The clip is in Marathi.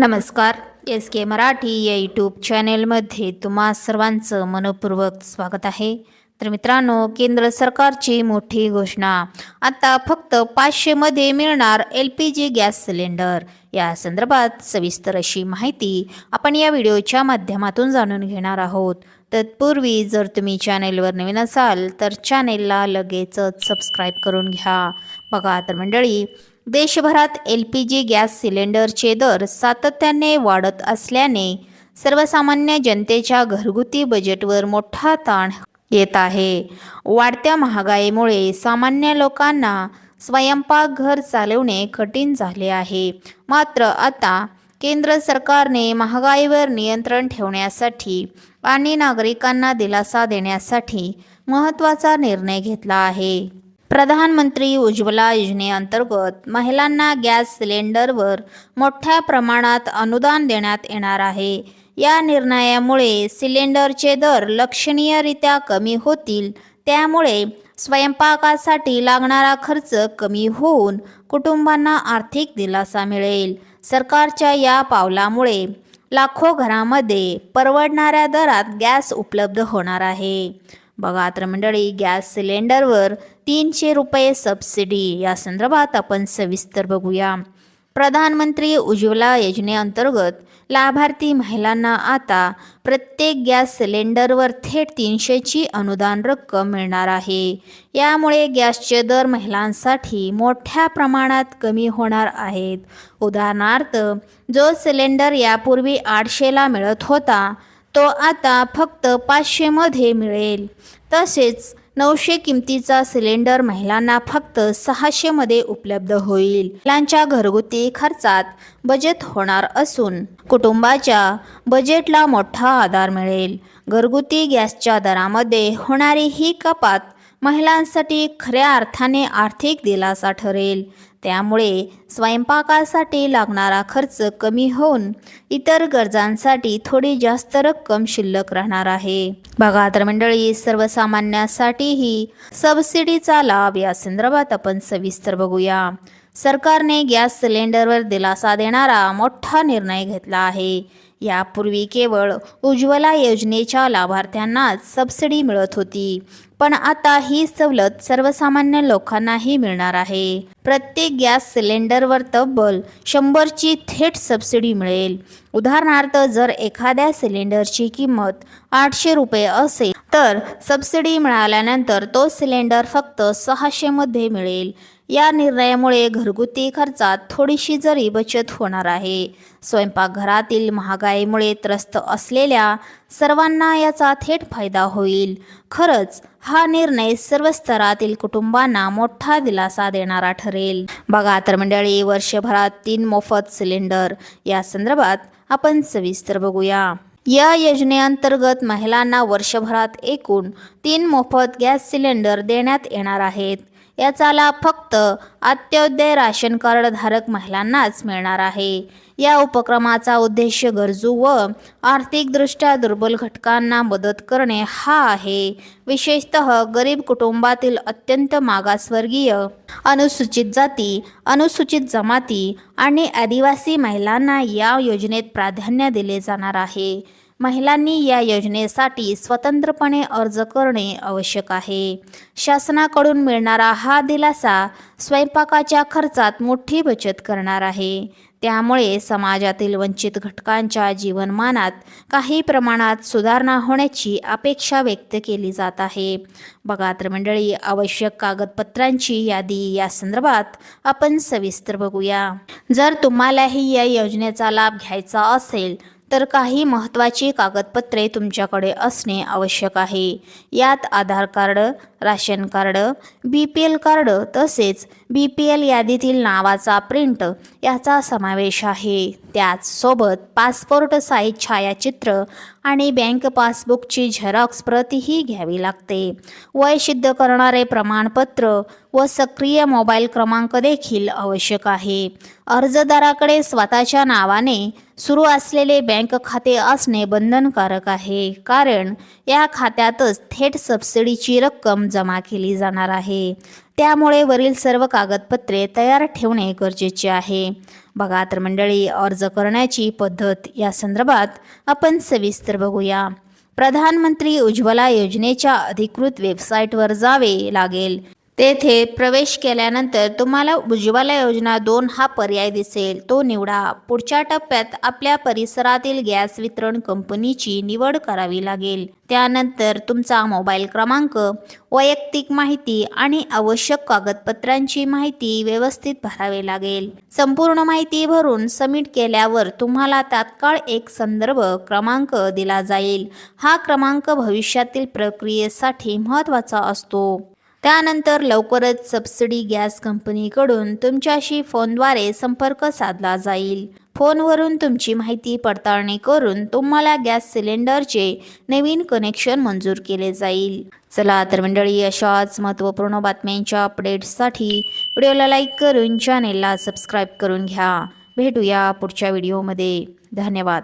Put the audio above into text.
नमस्कार. एस के मराठी या यूट्यूब चॅनेलमध्ये तुम्हा सर्वांचं मनपूर्वक स्वागत आहे. तर मित्रांनो केंद्र सरकारची मोठी घोषणा. आता फक्त पाचशेमध्ये मिळणार L P G gas cylinder. या संदर्भात सविस्तर अशी माहिती आपण या व्हिडिओच्या माध्यमातून जाणून घेणार आहोत. तत्पूर्वी जर तुम्ही चॅनेलवर नवीन असाल तर चॅनेलला लगेचच सबस्क्राईब करून घ्या. बघा तर मंडळी देशभरात एल पी जी गॅस सिलेंडरचे दर सातत्याने वाढत असल्याने सर्वसामान्य जनतेच्या घरगुती बजेटवर मोठा ताण येत आहे. वाढत्या महागाईमुळे सामान्य लोकांना स्वयंपाकघर चालवणे कठीण झाले आहे. मात्र आता केंद्र सरकारने महागाईवर नियंत्रण ठेवण्यासाठी आणि नागरिकांना दिलासा देण्यासाठी महत्त्वाचा निर्णय घेतला आहे. प्रधानमंत्री उज्ज्वला योजनेअंतर्गत महिलांना गॅस सिलेंडरवर मोठ्या प्रमाणात अनुदान देण्यात येणार आहे. या निर्णयामुळे सिलेंडरचे दर लक्षणीयरित्या कमी होतील त्यामुळे स्वयंपाकासाठी लागणारा खर्च कमी होऊन कुटुंबांना आर्थिक दिलासा मिळेल. सरकारच्या या पावलामुळे लाखो घरामध्ये परवडणाऱ्या दरात गॅस उपलब्ध होणार आहे. बघा तर मंडळी गॅस सिलेंडरवर तीनशे रुपये सबसिडी. या संदर्भात आपण सविस्तर बघूया. प्रधानमंत्री उज्ज्वला योजनेअंतर्गत लाभार्थी महिलांना आता प्रत्येक गॅस सिलेंडरवर थेट तीनशेची अनुदान रक्कम मिळणार आहे. यामुळे गॅसचे दर महिलांसाठी मोठ्या प्रमाणात कमी होणार आहेत. उदाहरणार्थ जो सिलेंडर यापूर्वी आठशेला मिळत होता तो आता फक्त पाचशेमध्ये मिळेल. तसेच नऊशे किमतीचा सिलेंडर महिलांना फक्त सहाशेमध्ये उपलब्ध होईल. महिलांच्या घरगुती खर्चात बचत होणार असून कुटुंबाच्या बजेटला मोठा आधार मिळेल. घरगुती गॅसच्या दरामध्ये होणारी ही कपात महिलांसाठी खऱ्या अर्थाने आर्थिक दिलासा ठरेल. त्यामुळे स्वयंपाकासाठी लागणारा खर्च कमी होऊन इतर गरजांसाठी थोडी जास्त रक्कम शिल्लक राहणार आहे. बघा तर मंडळी सर्वसामान्यांसाठीही सबसिडीचा लाभ या संदर्भात आपण सविस्तर बघूया. सरकारने गॅस सिलेंडरवर दिलासा देणारा मोठा निर्णय घेतला आहे. यापूर्वी केवळ उज्ज्वला योजनेच्या लाभार्थ्यांनाच सबसिडी मिळत होती. पण आता ही सवलत सर्वसामान्य लोकांनाही मिळणार आहे. प्रत्येक गॅस सिलेंडरवर तब्बल शंभरची थेट सबसिडी मिळेल. उदाहरणार्थ जर एखाद्या सिलेंडरची किंमत आठशे रुपये असेल तर सबसिडी मिळाल्यानंतर तो सिलेंडर फक्त सहाशेमध्ये मिळेल. या निर्णयामुळे घरगुती खर्चात थोडीशी जरी बचत होणार आहे. स्वयंपाकघरातील महागाईमुळे त्रस्त असलेल्या सर्वांना याचा थेट फायदा होईल. खरंच हा निर्णय सर्व स्तरातील कुटुंबांना मोठा दिलासा देणारा ठरेल. बघा तर मंडळी वर्षभरात तीन मोफत सिलेंडर. या संदर्भात आपण सविस्तर बघूया. या योजनेअंतर्गत महिलांना वर्षभरात एकूण तीन मोफत गॅस सिलेंडर देण्यात येणार आहेत. याचा लाभ फक्त अत्योदय राशन कार्ड धारक महिलांनाच मिळणार आहे. या उपक्रमाचा उद्देश गरजू व आर्थिकदृष्ट्या दुर्बल घटकांना मदत करणे हा आहे. विशेषतः गरीब कुटुंबातील अत्यंत मागासवर्गीय अनुसूचित जाती अनुसूचित जमाती आणि आदिवासी महिलांना या योजनेत प्राधान्य दिले जाणार आहे. महिलांनी या योजनेसाठी स्वतंत्रपणे अर्ज करणे आवश्यक आहे. शासनाकडून मिळणारा हा दिलासा स्वयंपाकाच्या खर्चात मोठी बचत करणार आहे. त्यामुळे समाजातील वंचित घटकांच्या जीवनमानात काही प्रमाणात सुधारणा होण्याची अपेक्षा व्यक्त केली जात आहे. बघा तर मंडळी आवश्यक कागदपत्रांची यादी या संदर्भात आपण सविस्तर बघूया. जर तुम्हालाही या योजनेचा लाभ घ्यायचा असेल तर काही महत्त्वाची कागदपत्रे तुमच्याकडे असणे आवश्यक आहे. यात Aadhaar card ration card B P L card तसेच बी पी एल यादीतील नावाचा प्रिंट याचा समावेश आहे. त्याचसोबत पासपोर्ट साईज छायाचित्र आणि बँक पासबुकची झेरॉक्स प्रतही घ्यावी लागते. वय सिद्ध करणारे प्रमाणपत्र व सक्रिय मोबाईल क्रमांक देखील आवश्यक आहे. अर्जदाराकडे स्वतःच्या नावाने सुरू असलेले बँक खाते असणे बंधनकारक आहे. कारण या खात्यातच थेट सबसिडीची रक्कम जमा केली जाणार आहे. त्यामुळे वरील सर्व कागदपत्रे तयार ठेवणे गरजेचे आहे. बघा तर मंडळी अर्ज करण्याची पद्धत या संदर्भात आपण सविस्तर बघूया. प्रधानमंत्री उज्ज्वला योजनेच्या अधिकृत वेबसाईटवर जावे लागेल. तेथे प्रवेश केल्यानंतर तुम्हाला उज्ज्वला योजना दोन हा पर्याय दिसेल. तो निवडा. पुढच्या टप्प्यात आपल्या परिसरातील गॅस वितरण कंपनीची निवड करावी लागेल. त्यानंतर तुमचा मोबाईल क्रमांक वैयक्तिक माहिती आणि आवश्यक कागदपत्रांची माहिती व्यवस्थित भरावी लागेल. संपूर्ण माहिती भरून सबमिट केल्यावर तुम्हाला तात्काळ एक संदर्भ क्रमांक दिला जाईल. हा क्रमांक भविष्यातील प्रक्रियेसाठी महत्त्वाचा असतो. त्यानंतर लवकरच सबसिडी गॅस कंपनीकडून तुमच्याशी फोनद्वारे संपर्क साधला जाईल. फोनवरून तुमची माहिती पडताळणी करून तुम्हाला गॅस सिलेंडरचे नवीन कनेक्शन मंजूर केले जाईल. चला तर मंडळी अशाच महत्त्वपूर्ण बातम्यांच्या अपडेट्ससाठी व्हिडिओला लाईक करून चॅनेलला सबस्क्राईब करून घ्या. भेटूया पुढच्या व्हिडिओमध्ये. धन्यवाद.